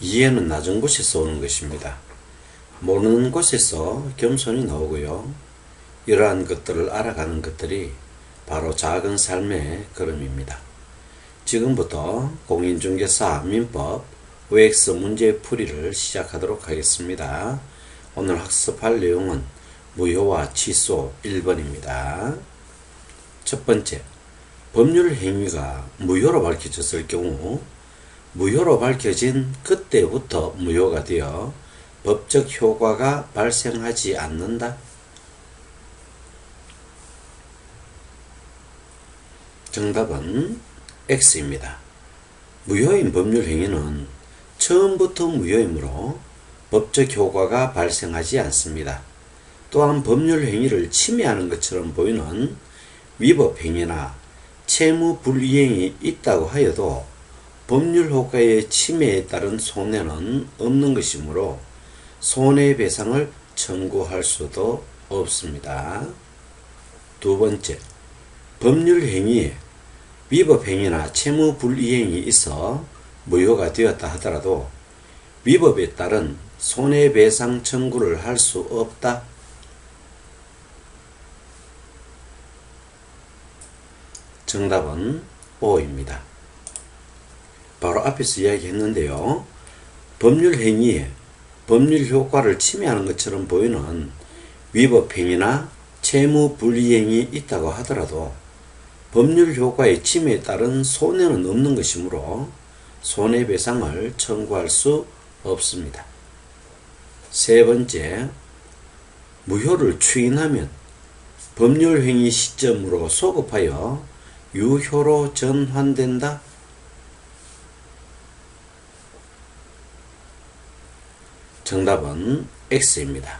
이해는 낮은 곳에서 오는 것입니다. 모르는 곳에서 겸손이 나오고요. 이러한 것들을 알아가는 것들이 바로 작은 삶의 걸음입니다. 지금부터 공인중개사 민법 OX 문제 풀이를 시작하도록 하겠습니다. 오늘 학습할 내용은 무효와 취소 1번입니다. 첫 번째, 법률 행위가 무효로 밝혀졌을 경우 무효로 밝혀진 그때부터 무효가 되어 법적 효과가 발생하지 않는다. 정답은 X입니다. 무효인 법률 행위는 처음부터 무효이므로 법적 효과가 발생하지 않습니다. 또한 법률 행위를 침해하는 것처럼 보이는 위법 행위나 채무 불이행이 있다고 하여도 법률 효과의 침해에 따른 손해는 없는 것이므로 손해배상을 청구할 수도 없습니다. 두 번째, 법률 행위에 위법 행위나 채무 불이행이 있어 무효가 되었다 하더라도 위법에 따른 손해배상 청구를 할 수 없다. 정답은 O입니다. 바로 앞에서 이야기했는데요. 법률 행위에 법률 효과를 침해하는 것처럼 보이는 위법 행위나 채무 불이행이 있다고 하더라도 법률 효과의 침해에 따른 손해는 없는 것이므로 손해배상을 청구할 수 없습니다. 세 번째, 무효를 추인하면 법률 행위 시점으로 소급하여 유효로 전환된다. 정답은 X입니다.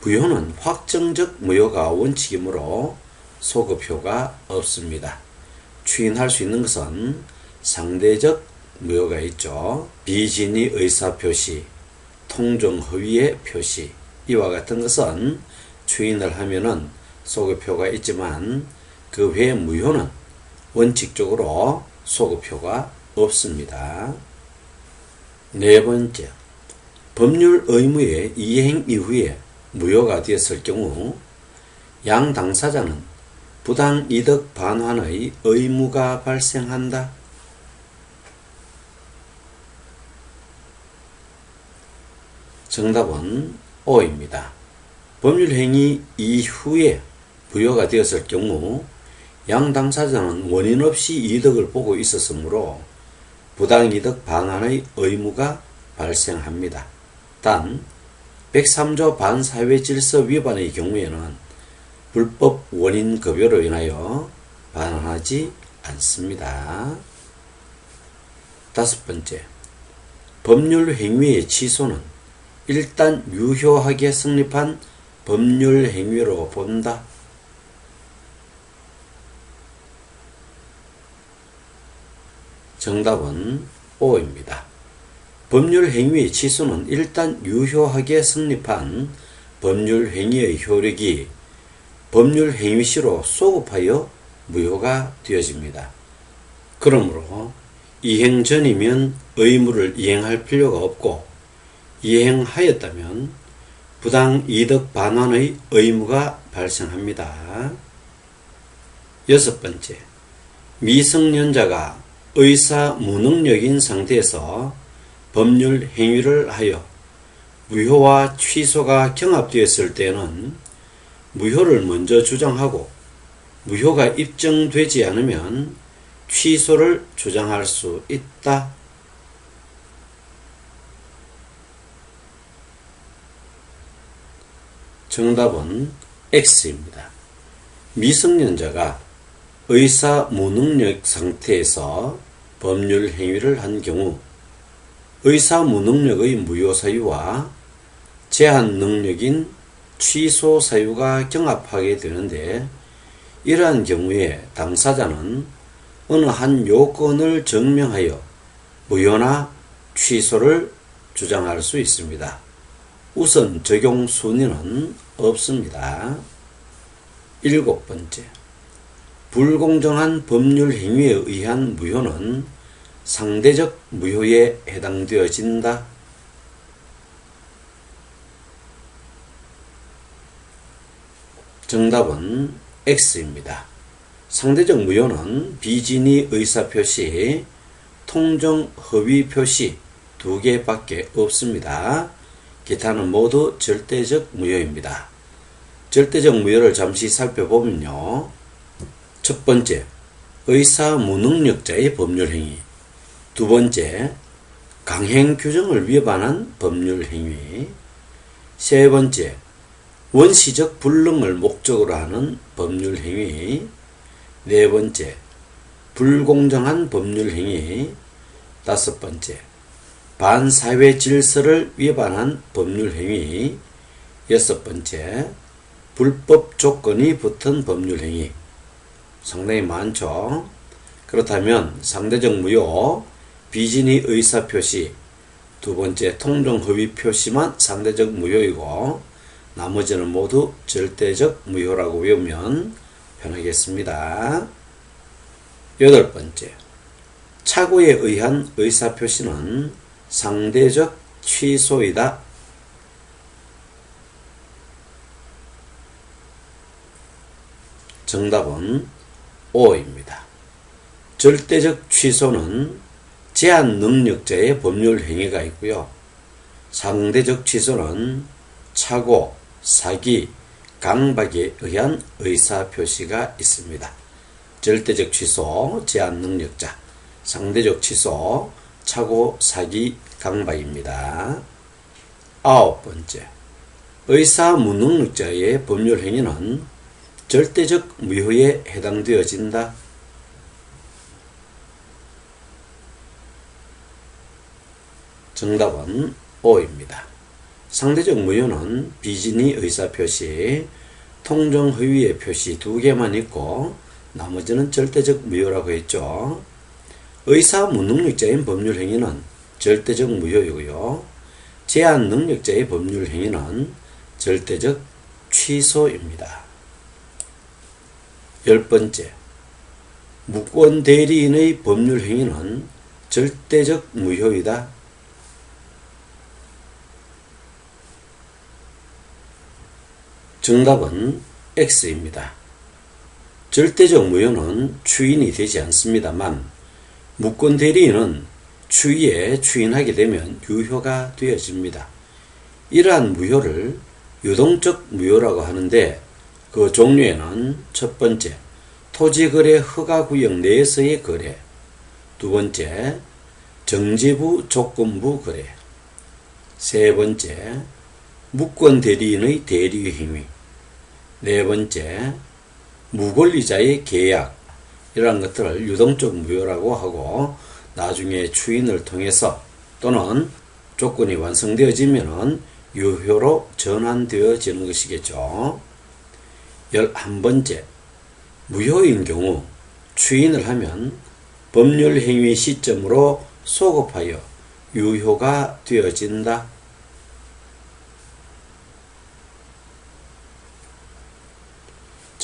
무효는 확정적 무효가 원칙이므로 소급효가 없습니다. 추인할 수 있는 것은 상대적 무효가 있죠. 비진의 의사표시, 통정 허위의 표시 이와 같은 것은 추인을 하면은 소급효가 있지만 그 외의 무효는 원칙적으로 소급효가 없습니다. 네 번째, 법률 의무의 이행 이후에 무효가 되었을 경우 양 당사자는 부당 이득 반환의 의무가 발생한다. 정답은 O입니다. 법률 행위 이후에 부여가 되었을 경우 양 당사자는 원인 없이 이득을 보고 있었으므로 부당이득 반환의 의무가 발생합니다. 단 103조 반사회 질서 위반의 경우에는 불법 원인 급여로 인하여 반환하지 않습니다. 다섯 번째, 법률 행위의 취소는 일단 유효하게 성립한 법률 행위로 본다. 정답은 O입니다. 법률 행위의 취소는 일단 유효하게 성립한 법률 행위의 효력이 법률 행위시로 소급하여 무효가 되어집니다. 그러므로 이행 전이면 의무를 이행할 필요가 없고 이행하였다면 부당 이득 반환의 의무가 발생합니다. 여섯 번째, 미성년자가 의사 무능력인 상태에서 법률 행위를 하여 무효와 취소가 경합되었을 때는 무효를 먼저 주장하고 무효가 입증되지 않으면 취소를 주장할 수 있다. 정답은 X입니다. 미성년자가 의사 무능력 상태에서 법률 행위를 한 경우 의사 무능력의 무효 사유와 제한 능력인 취소 사유가 경합하게 되는데 이러한 경우에 당사자는 어느 한 요건을 증명하여 무효나 취소를 주장할 수 있습니다. 우선 적용 순위는 없습니다. 일곱 번째. 불공정한 법률 행위에 의한 무효는 상대적 무효에 해당되어진다. 정답은 X입니다. 상대적 무효는 비진의 의사표시, 통정 허위 표시 두 개밖에 없습니다. 기타는 모두 절대적 무효입니다. 절대적 무효를 잠시 살펴보면요. 첫 번째, 의사 무능력자의 법률 행위. 두 번째, 강행 규정을 위반한 법률 행위. 세 번째, 원시적 불능을 목적으로 하는 법률 행위. 네 번째, 불공정한 법률 행위. 다섯 번째, 반사회 질서를 위반한 법률 행위. 여섯 번째, 불법 조건이 붙은 법률 행위. 상당히 많죠. 그렇다면 상대적 무효, 비진의 의사 표시, 두 번째 통정 허위 표시만 상대적 무효이고 나머지는 모두 절대적 무효라고 외우면 편하겠습니다. 여덟 번째, 착오에 의한 의사 표시는 상대적 취소이다. 정답은 5입니다. 절대적 취소는 제한 능력자의 법률 행위가 있고요. 상대적 취소는 착오, 사기, 강박에 의한 의사 표시가 있습니다. 절대적 취소, 제한 능력자, 상대적 취소, 착오, 사기, 강박입니다. 아홉 번째, 의사 무능력자의 법률 행위는 절대적 무효에 해당되어진다. 정답은 5입니다. 상대적 무효는 비진의 의사표시, 통정허위의 표시 두 개만 있고 나머지는 절대적 무효라고 했죠. 의사 무능력자인 법률 행위는 절대적 무효이고요. 제한 능력자의 법률 행위는 절대적 취소입니다. 열 번째, 무권 대리인의 법률 행위는 절대적 무효이다. 정답은 X입니다. 절대적 무효는 추인이 되지 않습니다만 무권 대리인은 추위에 추인하게 되면 유효가 되어집니다. 이러한 무효를 유동적 무효라고 하는데 그 종류에는 첫 번째 토지거래 허가구역 내에서의 거래 두 번째 정지부 조건부 거래 세 번째 무권 대리인의 대리 행위 네 번째, 무권리자의 계약, 이러한 것들을 유동적 무효라고 하고, 나중에 추인을 통해서 또는 조건이 완성되어지면 유효로 전환되어지는 것이겠죠. 열한 번째, 무효인 경우 추인을 하면 법률 행위 시점으로 소급하여 유효가 되어진다.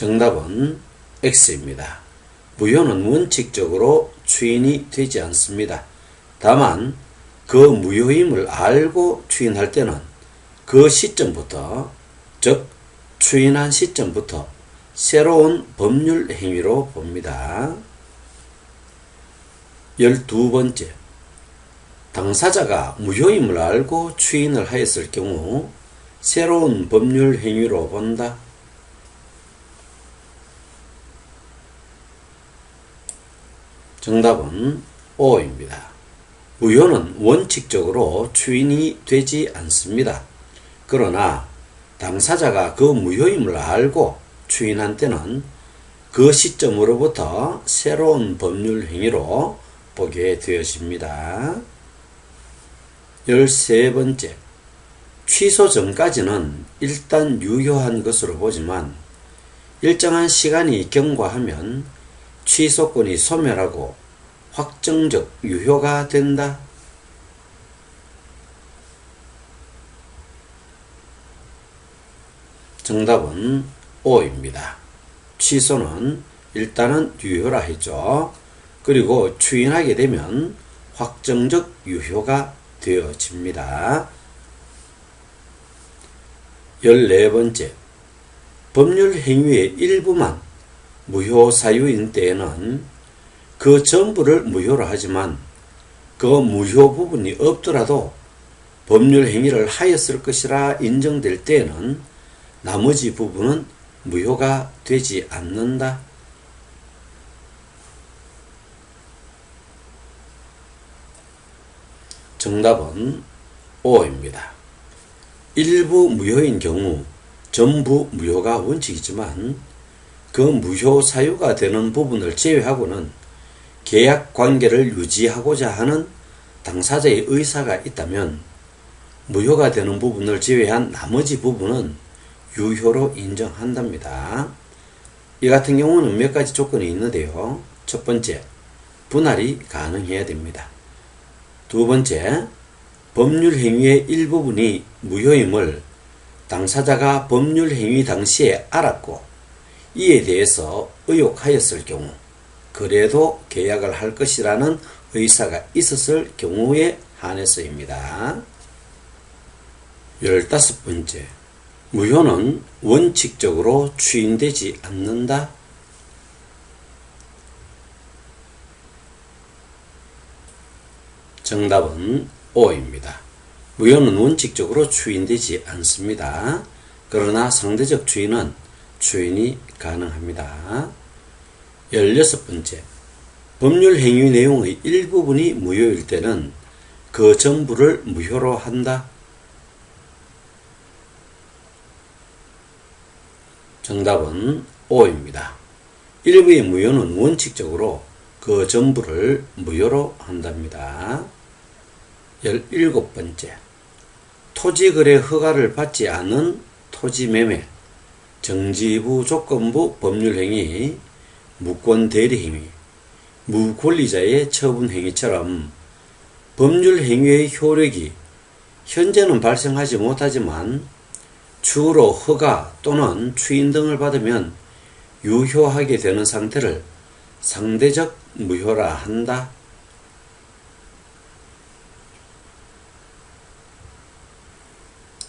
정답은 X입니다. 무효는 원칙적으로 추인이 되지 않습니다. 다만 그 무효임을 알고 추인할 때는 그 시점부터 즉 추인한 시점부터 새로운 법률 행위로 봅니다. 열두 번째 당사자가 무효임을 알고 추인을 하였을 경우 새로운 법률 행위로 본다. 정답은 5입니다. 무효는 원칙적으로 추인이 되지 않습니다. 그러나 당사자가 그 무효임을 알고 추인한 때는 그 시점으로부터 새로운 법률 행위로 보게 되어집니다. 13번째. 취소 전까지는 일단 유효한 것으로 보지만 일정한 시간이 경과하면 취소권이 소멸하고 확정적 유효가 된다. 정답은 5입니다. 취소는 일단은 유효라 했죠. 그리고 추인하게 되면 확정적 유효가 되어집니다. 14번째, 법률 행위의 일부만 무효 사유인 때에는 그 전부를 무효로 하지만 그 무효 부분이 없더라도 법률 행위를 하였을 것이라 인정될 때에는 나머지 부분은 무효가 되지 않는다. 정답은 5입니다. 일부 무효인 경우 전부 무효가 원칙이지만 그 무효 사유가 되는 부분을 제외하고는 계약 관계를 유지하고자 하는 당사자의 의사가 있다면 무효가 되는 부분을 제외한 나머지 부분은 유효로 인정한답니다. 이 같은 경우는 몇 가지 조건이 있는데요. 첫 번째, 분할이 가능해야 됩니다. 두 번째, 법률 행위의 일부분이 무효임을 당사자가 법률 행위 당시에 알았고 이에 대해서 의혹하였을 경우 그래도 계약을 할 것이라는 의사가 있었을 경우에 한해서입니다. 열다섯 번째, 무효는 원칙적으로 추인되지 않는다. 정답은 5입니다. 무효는 원칙적으로 추인되지 않습니다. 그러나 상대적 추인은 추인이 가능합니다. 16번째. 법률 행위 내용의 일부분이 무효일 때는 그 전부를 무효로 한다. 정답은 5입니다. 일부의 무효는 원칙적으로 그 전부를 무효로 한답니다. 17번째. 토지거래 허가를 받지 않은 토지 매매, 정지부 조건부 법률행위, 무권대리행위, 무권리자의 처분행위처럼 법률행위의 효력이 현재는 발생하지 못하지만 추후로 허가 또는 추인 등을 받으면 유효하게 되는 상태를 상대적 무효라 한다.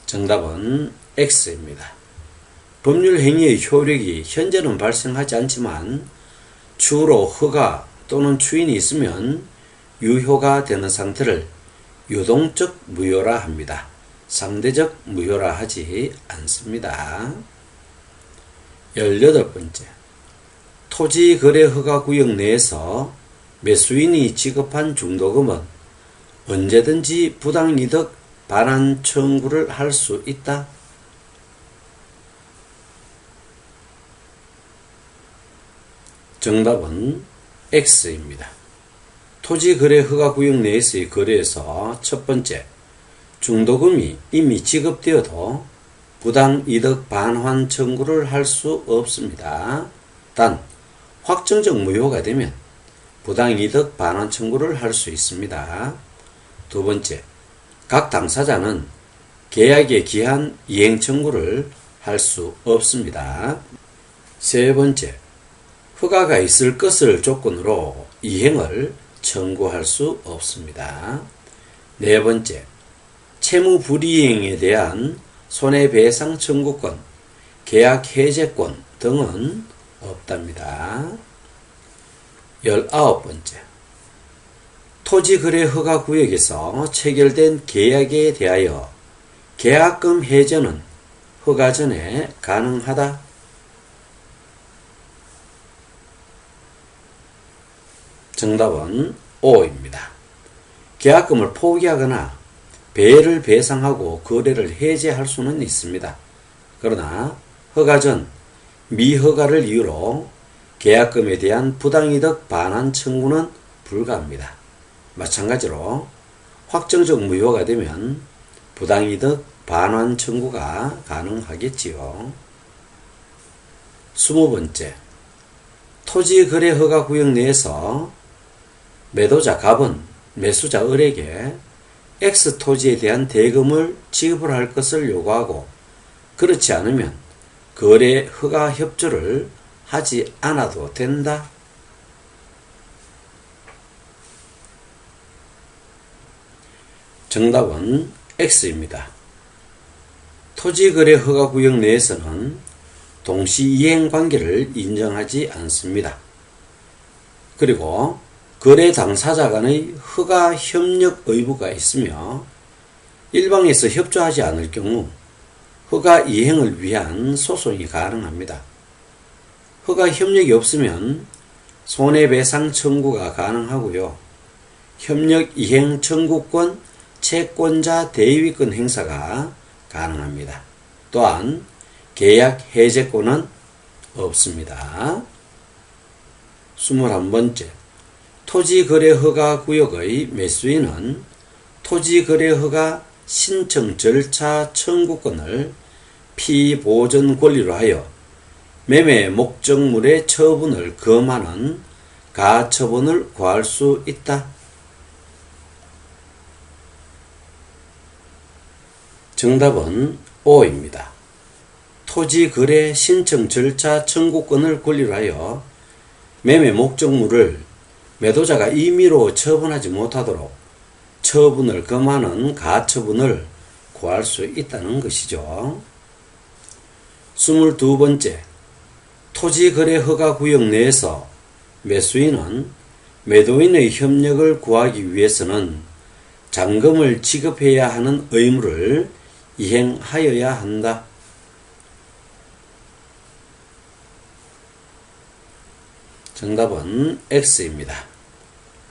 정답은 X입니다. 법률 행위의 효력이 현재는 발생하지 않지만 추후로 허가 또는 추인이 있으면 유효가 되는 상태를 유동적 무효라 합니다. 상대적 무효라 하지 않습니다. 18번째. 토지 거래 허가 구역 내에서 매수인이 지급한 중도금은 언제든지 부당이득 반환 청구를 할 수 있다. 정답은 X입니다. 토지 거래 허가 구역 내에서의 거래에서 첫 번째, 중도금이 이미 지급되어도 부당 이득 반환 청구를 할 수 없습니다. 단, 확정적 무효가 되면 부당 이득 반환 청구를 할 수 있습니다. 두 번째, 각 당사자는 계약에 기한 이행 청구를 할 수 없습니다. 세 번째, 허가가 있을 것을 조건으로 이행을 청구할 수 없습니다. 네 번째, 채무 불이행에 대한 손해배상 청구권, 계약 해제권 등은 없답니다. 열아홉 번째, 토지거래 허가 구역에서 체결된 계약에 대하여 계약금 해제는 허가 전에 가능하다. 정답은 5입니다. 계약금을 포기하거나 배를 배상하고 거래를 해제할 수는 있습니다. 그러나 허가 전 미허가를 이유로 계약금에 대한 부당이득 반환 청구는 불가합니다. 마찬가지로 확정적 무효가 되면 부당이득 반환 청구가 가능하겠지요. 스무 번째, 토지 거래 허가 구역 내에서 매도자 갑은 매수자 을에게 X 토지에 대한 대금을 지급을 할 것을 요구하고 그렇지 않으면 거래 허가 협조를 하지 않아도 된다. 정답은 X입니다. 토지거래 허가 구역 내에서는 동시 이행 관계를 인정하지 않습니다. 그리고 거래 당사자 간의 허가 협력 의무가 있으며 일방에서 협조하지 않을 경우 허가 이행을 위한 소송이 가능합니다. 허가 협력이 없으면 손해배상 청구가 가능하고요. 협력 이행 청구권, 채권자 대위권 행사가 가능합니다. 또한 계약 해제권은 없습니다. 21번째. 토지거래허가 구역의 매수인은 토지거래허가 신청 절차 청구권을 피보전 권리로 하여 매매 목적물의 처분을 금하는 가처분을 구할 수 있다. 정답은 O입니다. 토지 거래 신청 절차 청구권을 권리로 하여 매매 목적물을 매도자가 임의로 처분하지 못하도록 처분을 금하는 가처분을 구할 수 있다는 것이죠. 22번째, 토지거래 허가 구역 내에서 매수인은 매도인의 협력을 구하기 위해서는 잔금을 지급해야 하는 의무를 이행하여야 한다. 정답은 X입니다.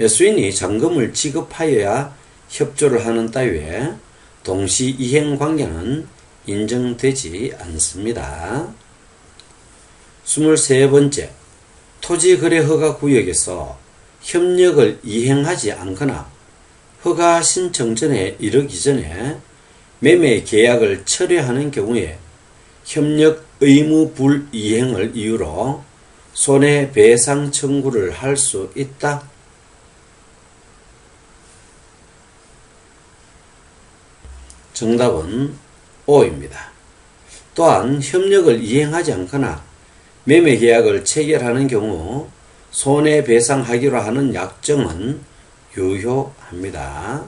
매수인이 잔금을 지급하여야 협조를 하는 따위에 동시 이행 관계는 인정되지 않습니다. 23번째, 토지 거래 허가 구역에서 협력을 이행하지 않거나 허가 신청 전에 이르기 전에 매매 계약을 철회하는 경우에 협력 의무 불이행을 이유로 손해배상 청구를 할 수 있다. 정답은 O입니다. 또한 협력을 이행하지 않거나 매매 계약을 체결하는 경우 손해배상하기로 하는 약정은 유효합니다.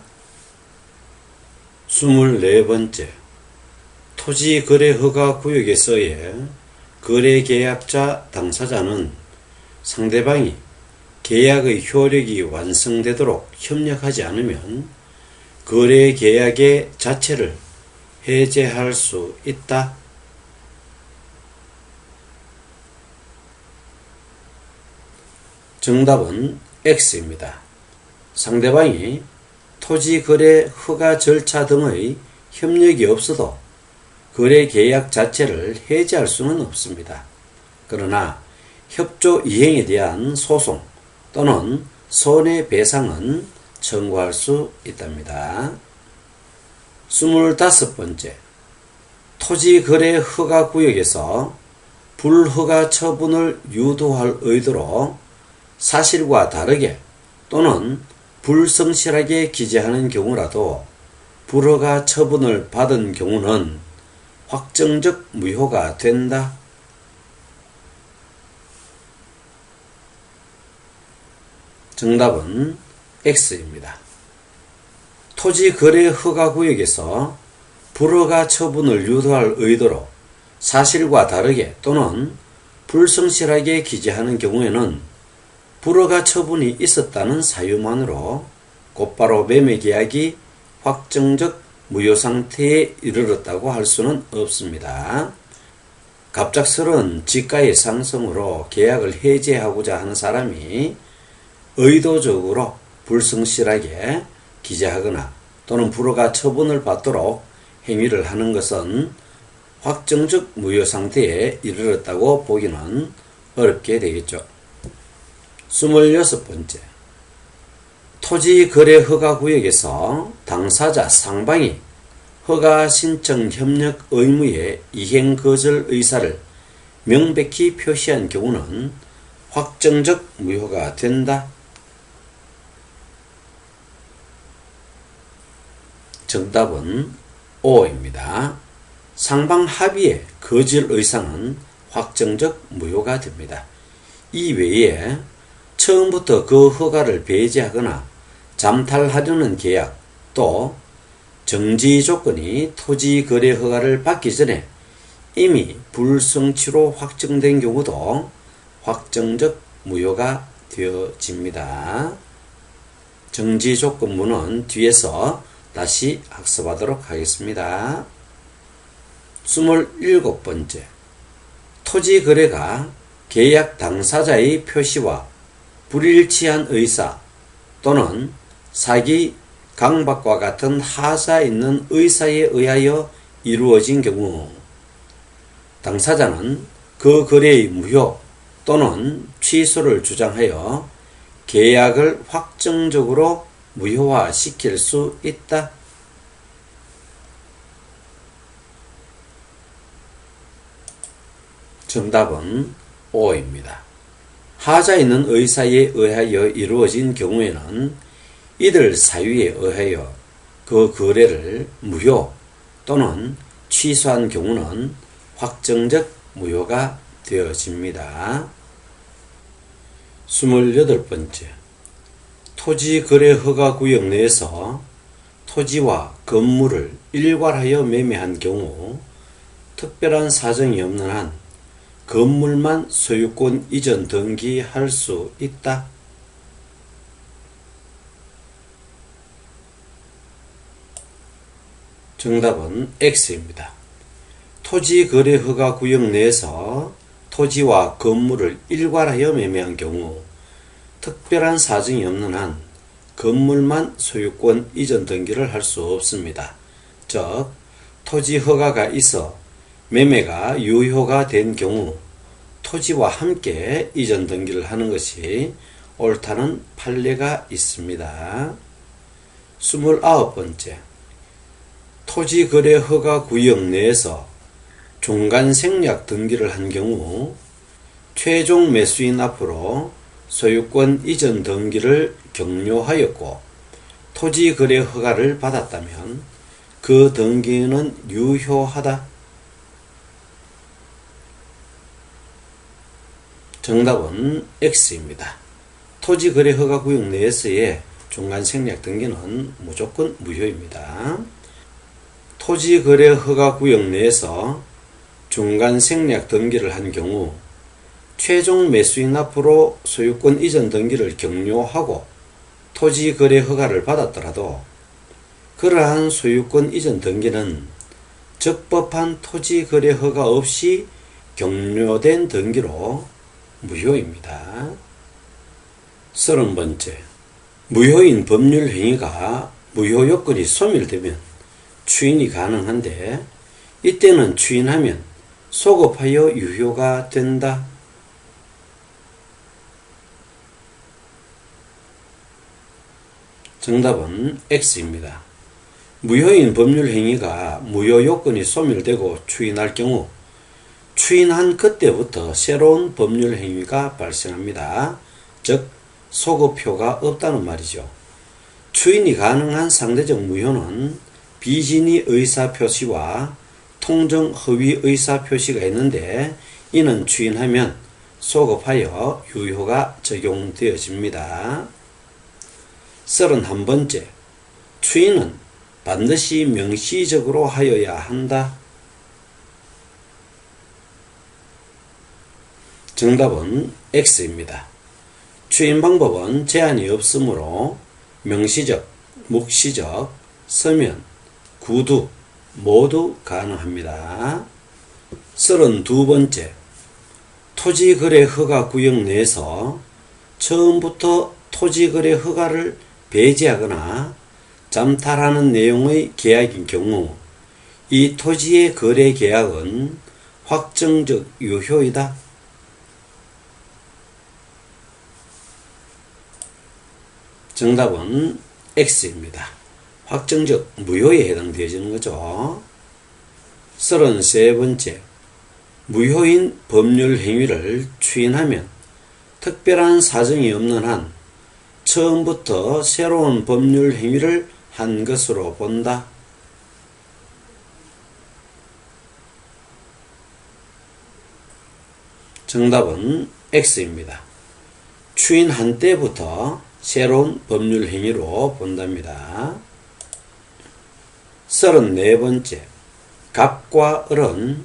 24번째 토지거래허가 구역에서의 거래계약자 당사자는 상대방이 계약의 효력이 완성되도록 협력하지 않으면 거래 계약의 자체를 해제할 수 있다. 정답은 X입니다. 상대방이 토지 거래 허가 절차 등의 협력이 없어도 거래 계약 자체를 해지할 수는 없습니다. 그러나 협조 이행에 대한 소송 또는 손해배상은 청구할 수 있답니다. 25번째. 토지 거래 허가 구역에서 불허가 처분을 유도할 의도로 사실과 다르게 또는 불성실하게 기재하는 경우라도 불허가 처분을 받은 경우는 확정적 무효가 된다. 정답은 X입니다. 토지 거래 허가 구역에서 불허가 처분을 유도할 의도로 사실과 다르게 또는 불성실하게 기재하는 경우에는 불허가 처분이 있었다는 사유만으로 곧바로 매매 계약이 확정적 무효 상태에 이르렀다고 할 수는 없습니다. 갑작스런 지가의 상승으로 계약을 해제하고자 하는 사람이 의도적으로 불성실하게 기재하거나 또는 불허가 처분을 받도록 행위를 하는 것은 확정적 무효 상태에 이르렀다고 보기는 어렵게 되겠죠. 26번째. 토지 거래 허가 구역에서 당사자 상방이 허가 신청 협력 의무의 이행 거절 의사를 명백히 표시한 경우는 확정적 무효가 된다. 정답은 O입니다. 상방 합의의 거절 의사는 확정적 무효가 됩니다. 이 외에 처음부터 그 허가를 배제하거나 잠탈하려는 계약 또 정지 조건이 토지 거래 허가를 받기 전에 이미 불성취로 확정된 경우도 확정적 무효가 되어집니다. 정지 조건문은 뒤에서 다시 학습하도록 하겠습니다. 27번째. 토지 거래가 계약 당사자의 표시와 불일치한 의사 또는 사기, 강박과 같은 하자 있는 의사에 의하여 이루어진 경우 당사자는 그 거래의 무효 또는 취소를 주장하여 계약을 확정적으로 무효화시킬 수 있다. 정답은 5입니다. 하자 있는 의사에 의하여 이루어진 경우에는 이들 사유에 의하여 그 거래를 무효 또는 취소한 경우는 확정적 무효가 되어집니다. 28번째. 토지 거래 허가 구역 내에서 토지와 건물을 일괄하여 매매한 경우 특별한 사정이 없는 한 건물만 소유권 이전 등기할 수 있다. 정답은 X입니다. 토지 거래 허가 구역 내에서 토지와 건물을 일괄하여 매매한 경우 특별한 사정이 없는 한 건물만 소유권 이전 등기를 할 수 없습니다. 즉, 토지 허가가 있어 매매가 유효가 된 경우 토지와 함께 이전 등기를 하는 것이 옳다는 판례가 있습니다. 29번째. 토지 거래 허가 구역 내에서 중간 생략 등기를 한 경우 최종 매수인 앞으로 소유권 이전 등기를 격려하였고 토지 거래 허가를 받았다면 그 등기는 유효하다. 정답은 X입니다. 토지 거래 허가 구역 내에서의 중간 생략 등기는 무조건 무효입니다. 토지 거래 허가 구역 내에서 중간 생략 등기를 한 경우 최종 매수인 앞으로 소유권 이전 등기를 격려하고 토지 거래 허가를 받았더라도 그러한 소유권 이전 등기는 적법한 토지 거래 허가 없이 격려된 등기로 무효입니다. 서른 번째. 무효인 법률 행위가 무효 요건이 소멸되면 추인이 가능한데 이때는 추인하면 소급하여 유효가 된다. 정답은 X입니다. 무효인 법률 행위가 무효 요건이 소멸되고 추인할 경우 추인한 그때부터 새로운 법률 행위가 발생합니다. 즉 소급효가 없다는 말이죠. 추인이 가능한 상대적 무효는 비진이 의사 표시와 통정 허위 의사 표시가 있는데 이는 추인하면 소급하여 유효가 적용되어집니다. 31번째. 추인은 반드시 명시적으로 하여야 한다. 정답은 X입니다. 추인 방법은 제한이 없으므로 명시적, 묵시적, 서면, 구두 모두 가능합니다. 32번째. 토지거래 허가 구역 내에서 처음부터 토지거래 허가를 배제하거나 잠탈하는 내용의 계약인 경우 이 토지의 거래 계약은 확정적 유효이다. 정답은 X입니다. 확정적 무효에 해당되어지는 거죠. 33번째. 무효인 법률 행위를 추인하면 특별한 사정이 없는 한 처음부터 새로운 법률 행위를 한 것으로 본다. 정답은 X입니다. 추인 한 때부터 새로운 법률 행위로 본답니다. 34번째 갑과 을은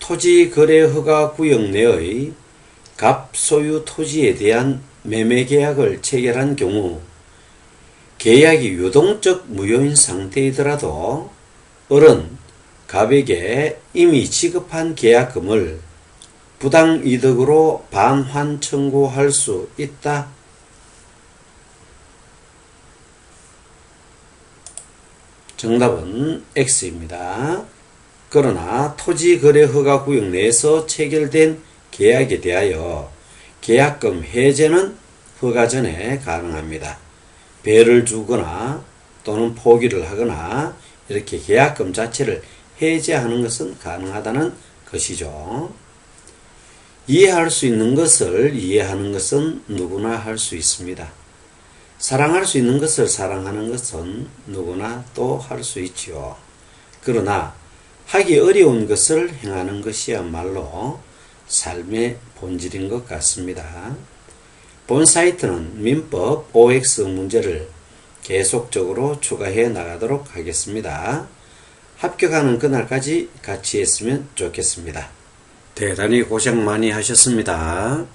토지 거래 허가 구역 내의 갑 소유 토지에 대한 매매 계약을 체결한 경우 계약이 유동적 무효인 상태이더라도 을은 갑에게 이미 지급한 계약금을 부당 이득으로 반환 청구할 수 있다. 정답은 X입니다. 그러나 토지 거래 허가 구역 내에서 체결된 계약에 대하여 계약금 해제는 허가 전에 가능합니다. 배를 주거나 또는 포기를 하거나 이렇게 계약금 자체를 해제하는 것은 가능하다는 것이죠. 이해할 수 있는 것을 이해하는 것은 누구나 할 수 있습니다. 사랑할 수 있는 것을 사랑하는 것은 누구나 또 할 수 있지요. 그러나 하기 어려운 것을 행하는 것이야말로 삶의 본질인 것 같습니다. 본 사이트는 민법 OX 문제를 계속적으로 추가해 나가도록 하겠습니다. 합격하는 그날까지 같이 했으면 좋겠습니다. 대단히 고생 많이 하셨습니다.